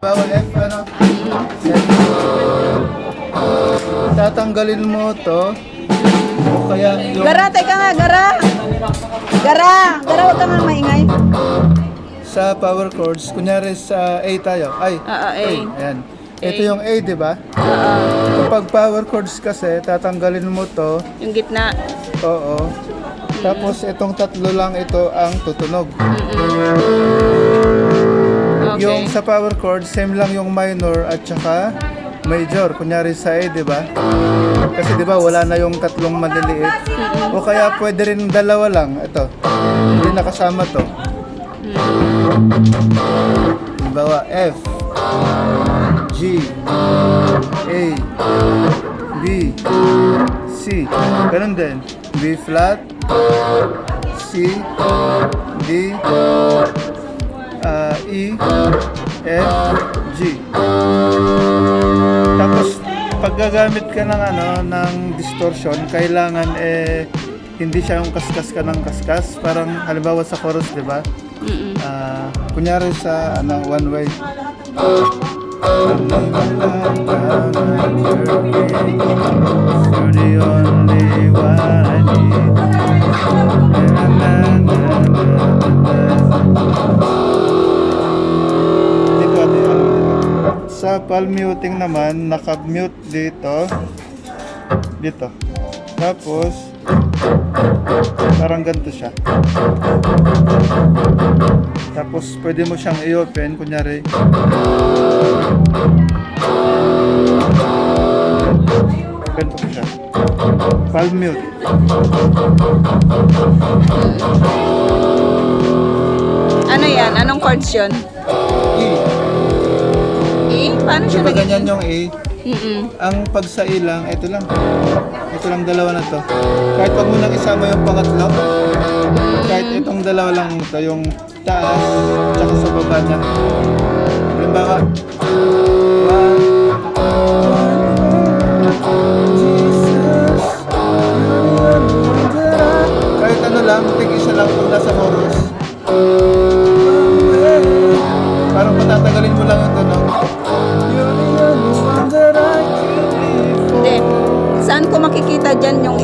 Ano? Tatanggalin mo to. O kaya yung Gara, teka nga, gara. Gara, gara, huwag ka nga maingay. sa power chords, kunyari sa A tayo. Ay, Oo, A. Ayan. Ito yung A, di ba? Oo, Kapag power chords kasi, tatanggalin mo to. yung gitna. Oo. Tapos itong tatlo lang ito ang tutunog. Okay. Sa power chord, same lang yung minor at saka major. Kunyari sa A, di ba? Kasi di ba wala na yung tatlong maliliit. O kaya pwede rin dalawa lang. Ito. Hindi nakasama to. Halimbawa, F, G, A, B, C. Ganun din. B flat, C, D, ah, E, F, G. Tapos pag gagamit ka ng ano ng distortion, kailangan eh hindi siya yung kaskas ka ng kaskas. Parang halimbawa sa chorus, 'di ba? Mm-mm. Ah, kunyari sa ano one way. You're the only one I need. Sa muting naman, naka-mute dito. Dito. Tapos, parang ganito siya. Tapos, pwede mo siyang i-open, kunyari. Ganito siya. Palm mute. Ano yan? Anong chords yun? E. Paano siya Diba naging? ganyan yung A? Mm-mm. Ang pag sa E lang, ito lang. Ito lang dalawa na to. Kahit wag mo nang isama yung pangatlo. Kahit itong dalawa lang ito, yung taas, tsaka sa baba niya. Halimbawa,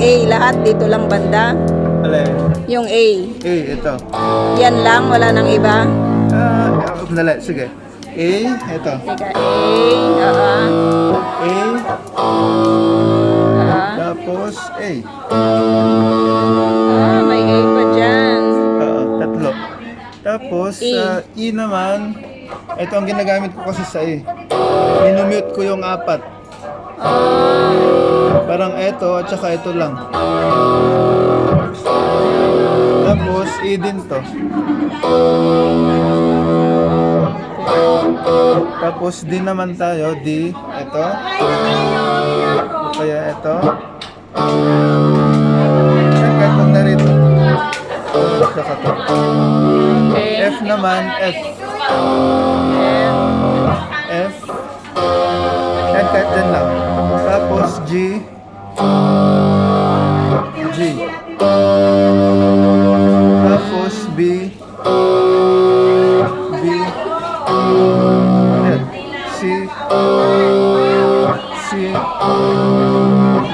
A? Lahat dito lang banda? Alin? Yung A. Eh, ito. Yan lang? Wala nang iba? Ah, uh, dali, sige. A, ito. Teka, A. Oo. A, Oo. tapos A. Ah, may A pa dyan. Oo, tatlo. Tapos, E. sa E naman, ito ang ginagamit ko kasi sa E. Minumute ko yung apat. Parang ito at saka ito lang. Tapos, E din to. Tapos, D naman tayo. D, ito. Kaya ito. Yan, kahit pag narito. Saka to. F naman, F. F. Kahit dyan lang. Tapos G. G. Tapos B. B. C. C.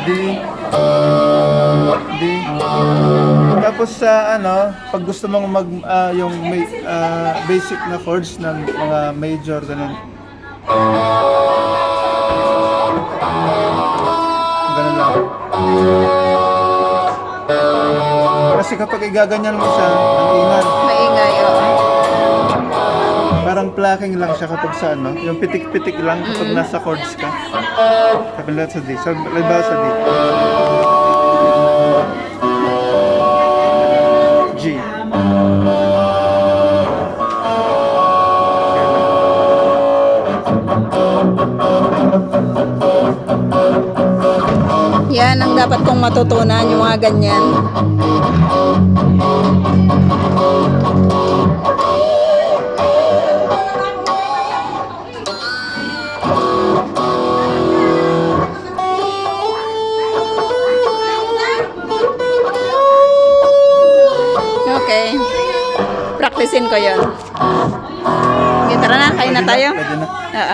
D. D. Tapos sa ano, pag gusto mong mag ah, yung may, ah, basic na chords ng mga major ganun. Ganun lang. Kasi kapag igaganyan mo siya, ang ingat. Maingay, oo. Parang plucking lang siya kapag sa ano, yung pitik-pitik lang kapag nasa chords ka. Kapag sa D. Sa, sa D. dapat kong matutunan, yung mga ganyan. Okay. Practicein ko yon. Okay, tara na. Kain na tayo? Oo.